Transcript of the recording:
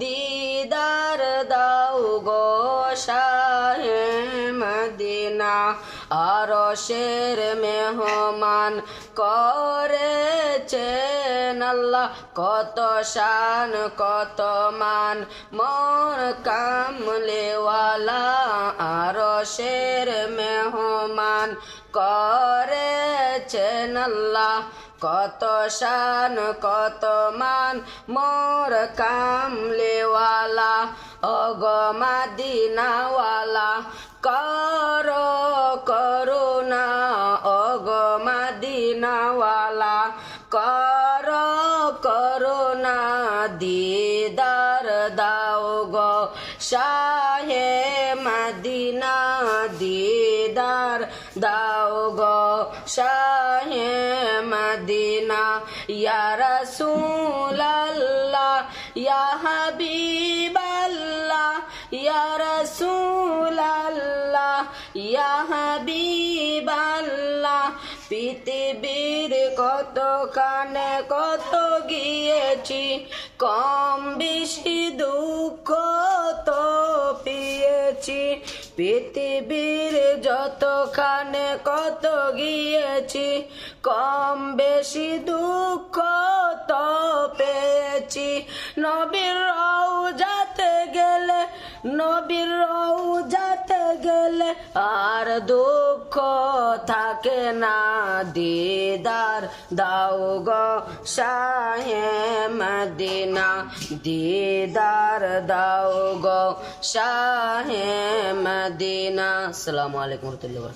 দিদার দাও গো মদিনা, আরশের মেহমান করেছেন আল্লাহ কত শান, কত মান মোর কামলেওয়ালা আরশের মেহমান করেছেন আল্লাহ কত শান, কত মান, মোর কামলেওয়ালা অগমাদিনাওয়ালা কর করুণা অগমাদিনাওয়ালা কর করুণা দিদার দাও গো। শাহে মদিনা, দিদার দাও গো। শাহে মদিনা, ইয়া রাসূলাল্লাহ, ইয়া হাবিবাল্লাহ, ইয়া রাসূলাল্লাহ, ইয়া হাবিবাল্লাহ। পৃথিবীর কত কানে কত গিয়েছি, কম বেশি দুঃখ তো পেয়েছি। পৃথিবীর যত কানে কত গিয়েছি কম বেশি দুঃখ তো পেয়েছি। নবীর যাতে গেলে, নবীর যাতে গেলে আর দুঃখ থাকে না। দিদার, দাও গো শাহে মদিনা। দিদার, দাও গো শাহে মদিনা। আসসালামু আলাইকুম রহমতুল্লাহ